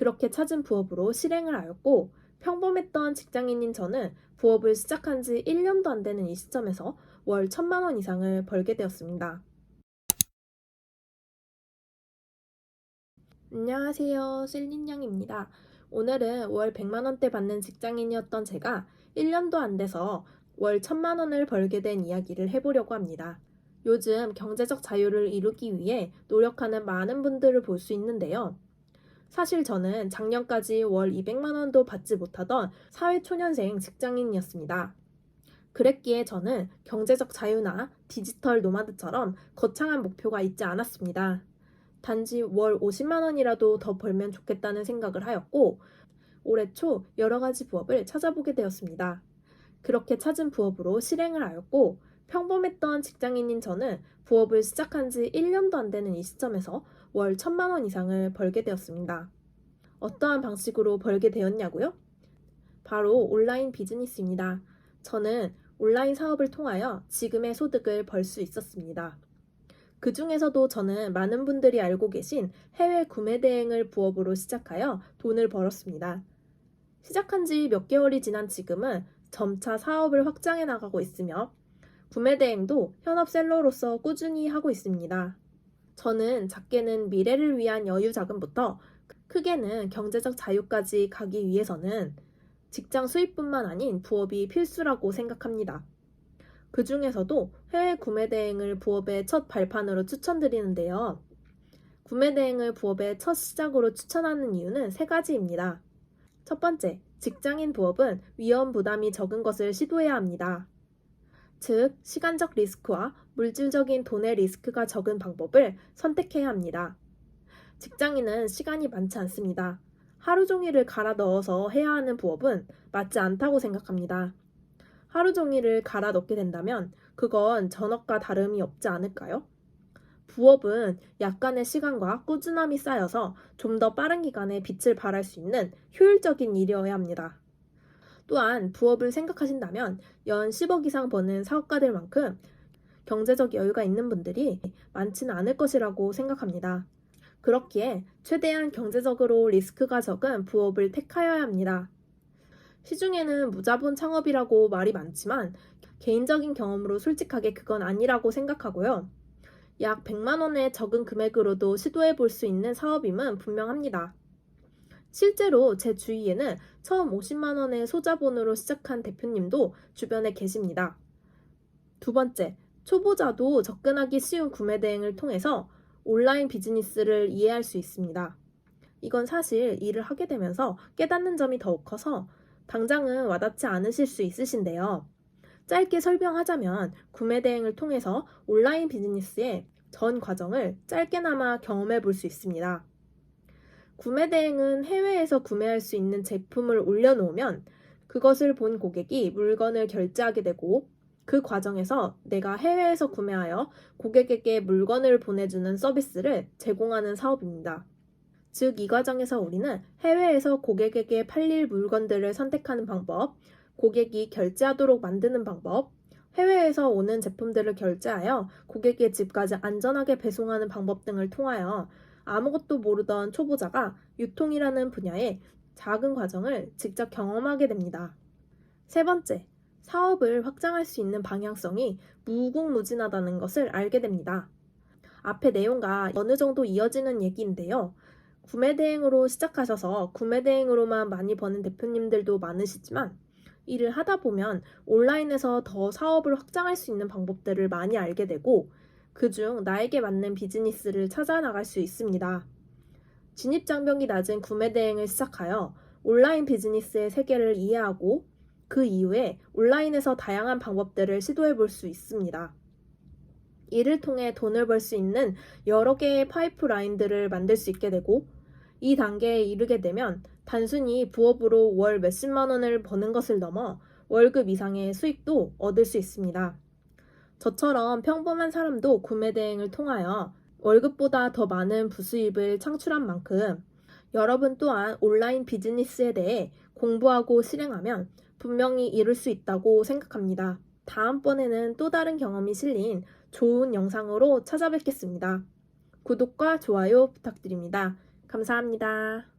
그렇게 찾은 부업으로 실행을 하였고 평범했던 직장인인 저는 부업을 시작한 지 1년도 안 되는 이 시점에서 월 1000만 원 이상을 벌게 되었습니다. 안녕하세요. 셀린양입니다. 오늘은 월 100만 원대 받는 직장인이었던 제가 1년도 안 돼서 월 1000만 원을 벌게 된 이야기를 해보려고 합니다. 요즘 경제적 자유를 이루기 위해 노력하는 많은 분들을 볼 수 있는데요. 사실 저는 작년까지 월 200만 원도 받지 못하던 사회초년생 직장인이었습니다. 그랬기에 저는 경제적 자유나 디지털 노마드처럼 거창한 목표가 있지 않았습니다. 단지 월 50만 원이라도 더 벌면 좋겠다는 생각을 하였고, 올해 초 여러 가지 부업을 찾아보게 되었습니다. 그렇게 찾은 부업으로 실행을 하였고, 평범했던 직장인인 저는 부업을 시작한 지 1년도 안 되는 이 시점에서 월 1000만 원 이상을 벌게 되었습니다. 어떠한 방식으로 벌게 되었냐고요? 바로 온라인 비즈니스입니다. 저는 온라인 사업을 통하여 지금의 소득을 벌 수 있었습니다. 그 중에서도 저는 많은 분들이 알고 계신 해외 구매 대행을 부업으로 시작하여 돈을 벌었습니다. 시작한 지 몇 개월이 지난 지금은 점차 사업을 확장해 나가고 있으며 구매 대행도 현업 셀러로서 꾸준히 하고 있습니다. 저는 작게는 미래를 위한 여유 자금부터 크게는 경제적 자유까지 가기 위해서는 직장 수입뿐만 아닌 부업이 필수라고 생각합니다. 그 중에서도 해외 구매 대행을 부업의 첫 발판으로 추천드리는데요. 구매 대행을 부업의 첫 시작으로 추천하는 이유는 세 가지입니다. 첫 번째, 직장인 부업은 위험 부담이 적은 것을 시도해야 합니다. 즉, 시간적 리스크와 물질적인 돈의 리스크가 적은 방법을 선택해야 합니다. 직장인은 시간이 많지 않습니다. 하루 종일을 갈아 넣어서 해야 하는 부업은 맞지 않다고 생각합니다. 하루 종일을 갈아 넣게 된다면 그건 전업과 다름이 없지 않을까요? 부업은 약간의 시간과 꾸준함이 쌓여서 좀 더 빠른 기간에 빛을 발할 수 있는 효율적인 일이어야 합니다. 또한 부업을 생각하신다면 연 10억 이상 버는 사업가들만큼 경제적 여유가 있는 분들이 많지는 않을 것이라고 생각합니다. 그렇기에 최대한 경제적으로 리스크가 적은 부업을 택하여야 합니다. 시중에는 무자본 창업이라고 말이 많지만 개인적인 경험으로 솔직하게 그건 아니라고 생각하고요. 약 100만 원의 적은 금액으로도 시도해 볼 수 있는 사업임은 분명합니다. 실제로 제 주위에는 처음 50만 원의 소자본으로 시작한 대표님도 주변에 계십니다. 두 번째, 초보자도 접근하기 쉬운 구매 대행을 통해서 온라인 비즈니스를 이해할 수 있습니다. 이건 사실 일을 하게 되면서 깨닫는 점이 더욱 커서 당장은 와닿지 않으실 수 있으신데요. 짧게 설명하자면 구매 대행을 통해서 온라인 비즈니스의 전 과정을 짧게나마 경험해 볼 수 있습니다. 구매 대행은 해외에서 구매할 수 있는 제품을 올려놓으면 그것을 본 고객이 물건을 결제하게 되고 그 과정에서 내가 해외에서 구매하여 고객에게 물건을 보내주는 서비스를 제공하는 사업입니다. 즉, 이 과정에서 우리는 해외에서 고객에게 팔릴 물건들을 선택하는 방법, 고객이 결제하도록 만드는 방법, 해외에서 오는 제품들을 결제하여 고객의 집까지 안전하게 배송하는 방법 등을 통하여 아무것도 모르던 초보자가 유통이라는 분야의 작은 과정을 직접 경험하게 됩니다. 세 번째, 사업을 확장할 수 있는 방향성이 무궁무진하다는 것을 알게 됩니다. 앞의 내용과 어느 정도 이어지는 얘기인데요. 구매 대행으로 시작하셔서 구매 대행으로만 많이 버는 대표님들도 많으시지만 일을 하다 보면 온라인에서 더 사업을 확장할 수 있는 방법들을 많이 알게 되고 그중 나에게 맞는 비즈니스를 찾아 나갈 수 있습니다. 진입 장벽이 낮은 구매 대행을 시작하여 온라인 비즈니스의 세계를 이해하고 그 이후에 온라인에서 다양한 방법들을 시도해 볼 수 있습니다. 이를 통해 돈을 벌 수 있는 여러 개의 파이프라인들을 만들 수 있게 되고 이 단계에 이르게 되면 단순히 부업으로 월 몇십만 원을 버는 것을 넘어 월급 이상의 수익도 얻을 수 있습니다. 저처럼 평범한 사람도 구매 대행을 통하여 월급보다 더 많은 부수입을 창출한 만큼 여러분 또한 온라인 비즈니스에 대해 공부하고 실행하면 분명히 이룰 수 있다고 생각합니다. 다음번에는 또 다른 경험이 실린 좋은 영상으로 찾아뵙겠습니다. 구독과 좋아요 부탁드립니다. 감사합니다.